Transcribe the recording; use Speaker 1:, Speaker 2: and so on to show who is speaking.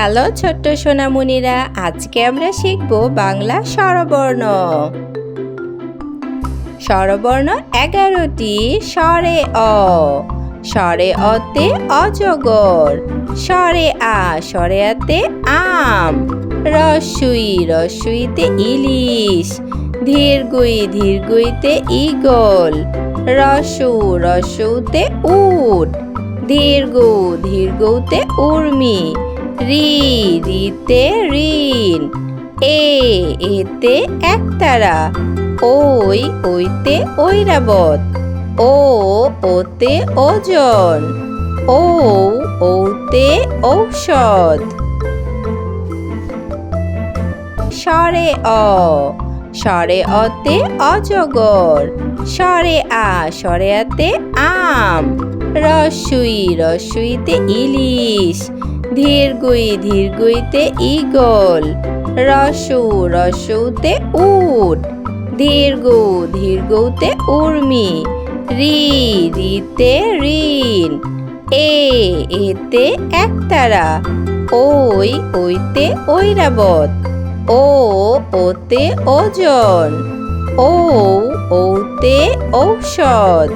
Speaker 1: Hello ছোট্ট সোনামণিরা, আজকে আমরা শিখব বাংলা স্বরবর্ণ। স্বরবর্ণ এগারোটি, স্বরে অ। স্বরে অতে অজগর, স্বরে আ, স্বরে আতে আম। রসুই, রসুইতে ইলিশ, ধীরগুই, ধীরগুইতে ইগল রসু, রসুতে উট দীর্ঘ দীর্ঘতে উর্মি। রি রিতে ঋণ, এ এতে একতারা ওই ওইতে ঐরাবত, ও ওতে ওজন, ও ওতে ঔষধ। সরে অ, সরে অতে অজগর, সরে আ, সরে আতে আম, রসুই, রসুইতে ইলিশ ধীরগুই ধীরগুইতে ইগল রসু রসুতে উট দীর্ঘ দীর্ঘতে উর্মি, রি রিতে ঋণ, এ এতে একতারা ওই ওইতে ঐরাবত, ও ওতে ওজন ও ওতে ঔষধ।